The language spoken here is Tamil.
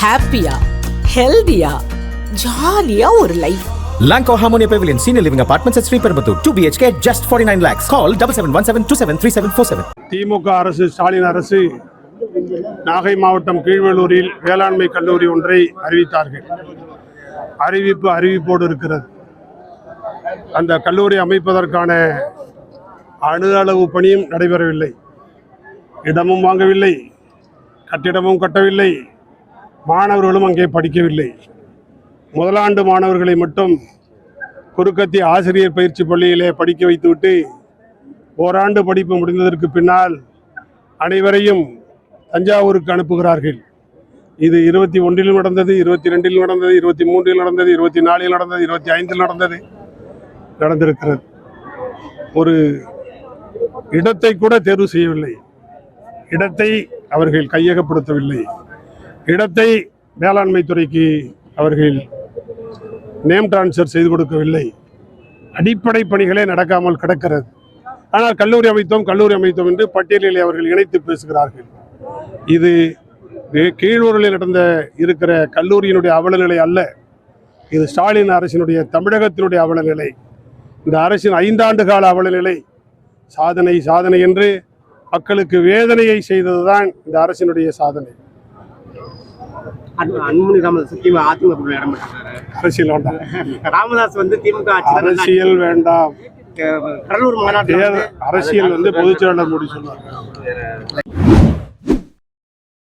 ஹாப்பியா ஹெல்தியா ஜாலியா ஒரு life Lanco Harmonia Pavilion Senior Living Apartments at Sri Perambatoor. 2 BHK, just 49 lakhs. Call 7717273747. DMK அரசு ஸ்டாலின் அரசு நாகை மாவட்டம் கீழ்வேலூரில் வேளாண்மை கல்லூரி ஒன்றை அறிவித்தார்கள் அறிவிப்பு அறிவிப்போடு இருக்கிறது அந்த கல்லூரி அமைப்பதற்கான அணு அளவு பணியும் நடைபெறவில்லை இடமும் வாங்கவில்லை கட்டிடமும் கட்டவில்லை மாணவர்களும் அங்கே படிக்கவில்லை. முதலாண்டு மாணவர்களை மட்டும் குறுக்கத்தி ஆசிரியர் பயிற்சி பள்ளியிலே படிக்க வைத்துவிட்டு ஓராண்டு படிப்பு முடிந்ததற்கு பின்னால் அனைவரையும் தஞ்சாவூருக்கு அனுப்புகிறார்கள். இது இருபத்தி ஒன்றிலும் நடந்தது இருபத்தி ரெண்டில் நடந்தது இருபத்தி மூன்றில் நடந்தது இருபத்தி நாலில் நடந்தது இருபத்தி ஐந்தில் நடந்தது நடந்திருக்கிறது. ஒரு இடத்தை கூட தேர்வு செய்யவில்லை. இடத்தை அவர்கள் கையகப்படுத்தவில்லை. இடத்தை வேளாண்மை துறைக்கு அவர்கள் நேம் டிரான்ஸ்ஃபர் செய்து கொடுக்கவில்லை. அடிப்படை பணிகளே நடக்காமல் கிடக்கிறது. ஆனால் கல்லூரி அமைத்தோம் கல்லூரி அமைத்தோம் என்று பட்டியலில் அவர்கள் இணைத்து பேசுகிறார்கள். இது வே- கீழூரில் நடந்த இருக்கிற கல்லூரியினுடைய அவலநிலை அல்ல. இது ஸ்டாலின் அரசினுடைய தமிழகத்தினுடைய அவலநிலை. இந்த அரசின் ஐந்தாண்டு கால அவலநிலை. சாதனை சாதனை என்று மக்களுக்கு வேதனையை செய்ததுதான் இந்த அரசினுடைய சாதனை. அன்புமணி ராமதாஸ் திமுக அதிமுக இடம் அரசியல் வேண்டாம். ராமதாஸ் வந்து திமுக அரசியல் வேண்டாம். கடலூர் மாநாட்டில் அரசியல் வந்து பொதுச் செயலாளர் முடி சொல்லுவாங்க